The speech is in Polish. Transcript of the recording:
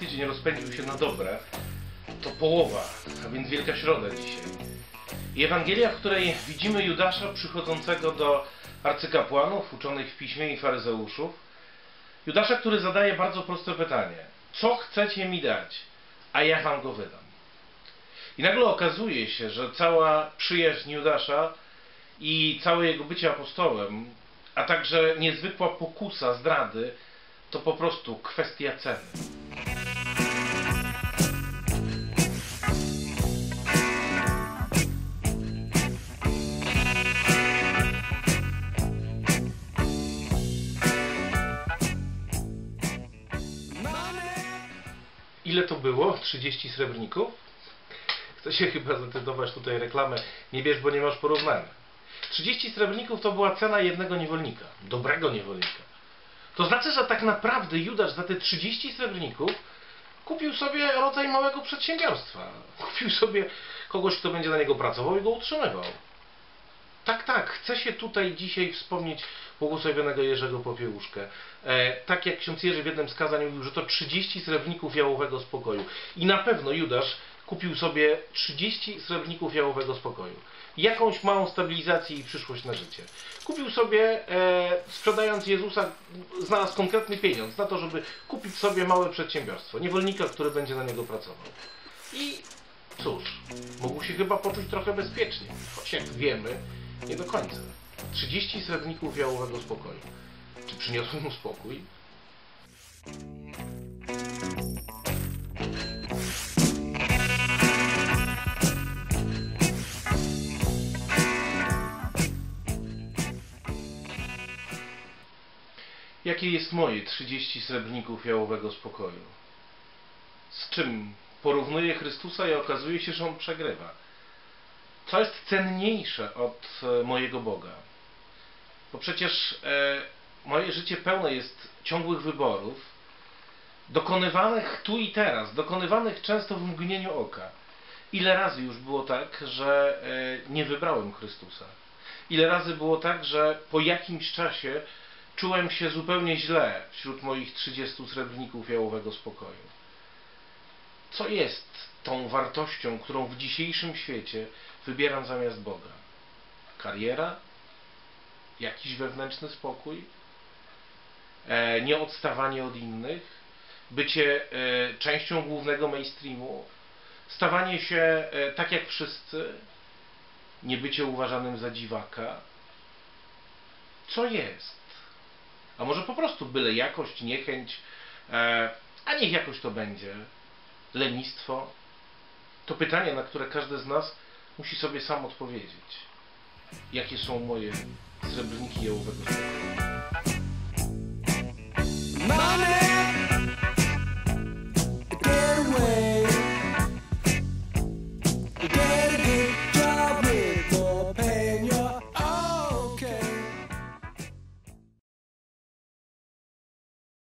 Tydzień rozpędził się na dobre, to połowa, a więc Wielka Środa dzisiaj. I Ewangelia, w której widzimy Judasza przychodzącego do arcykapłanów, uczonych w piśmie i faryzeuszów. Judasza, który zadaje bardzo proste pytanie. Co chcecie mi dać, a ja wam go wydam? I nagle okazuje się, że cała przyjaźń Judasza i całe jego bycie apostołem, a także niezwykła pokusa zdrady, to po prostu kwestia ceny. Ile to było? 30 srebrników? Chcę się chyba zatytułować tutaj reklamę. Nie wiesz, bo nie masz porównania. 30 srebrników to była cena jednego niewolnika. Dobrego niewolnika. To znaczy, że tak naprawdę Judasz za te 30 srebrników kupił sobie rodzaj małego przedsiębiorstwa. Kupił sobie kogoś, kto będzie na niego pracował i go utrzymywał. Tak, tak, chcę się tutaj dzisiaj wspomnieć błogosławionego Jerzego Popiełuszkę. E, tak jak ksiądz Jerzy w jednym z kazań mówił, że to 30 srebrników jałowego spokoju. I na pewno Judasz kupił sobie 30 srebrników jałowego spokoju. Jakąś małą stabilizację i przyszłość na życie. Kupił sobie, e, sprzedając Jezusa, znalazł konkretny pieniądz na to, żeby kupić sobie małe przedsiębiorstwo. Niewolnika, który będzie na niego pracował. I cóż, mógł się chyba poczuć trochę bezpiecznie. Choć jak wiemy, nie do końca. 30 srebrników jałowego spokoju. Czy przyniosły mu spokój? Jakie jest moje 30 srebrników jałowego spokoju? Z czym porównuję Chrystusa i okazuje się, że On przegrywa. Co jest cenniejsze od e, mojego Boga? Bo przecież e, moje życie pełne jest ciągłych wyborów, dokonywanych tu i teraz, dokonywanych często w mgnieniu oka. Ile razy już było tak, że e, nie wybrałem Chrystusa? Ile razy było tak, że po jakimś czasie czułem się zupełnie źle wśród moich 30 srebrników jałowego spokoju? Co jest tą wartością, którą w dzisiejszym świecie wybieram zamiast Boga? Kariera? Jakiś wewnętrzny spokój? E, nieodstawanie od innych? Bycie e, częścią głównego mainstreamu? Stawanie się e, tak jak wszyscy? Nie bycie uważanym za dziwaka? Co jest? A może po prostu byle jakość, niechęć, e, a niech jakoś to będzie. Lenistwo? To pytanie, na które każdy z nas musi sobie sam odpowiedzieć. Jakie są moje srebrniki jałowego spokoju? Money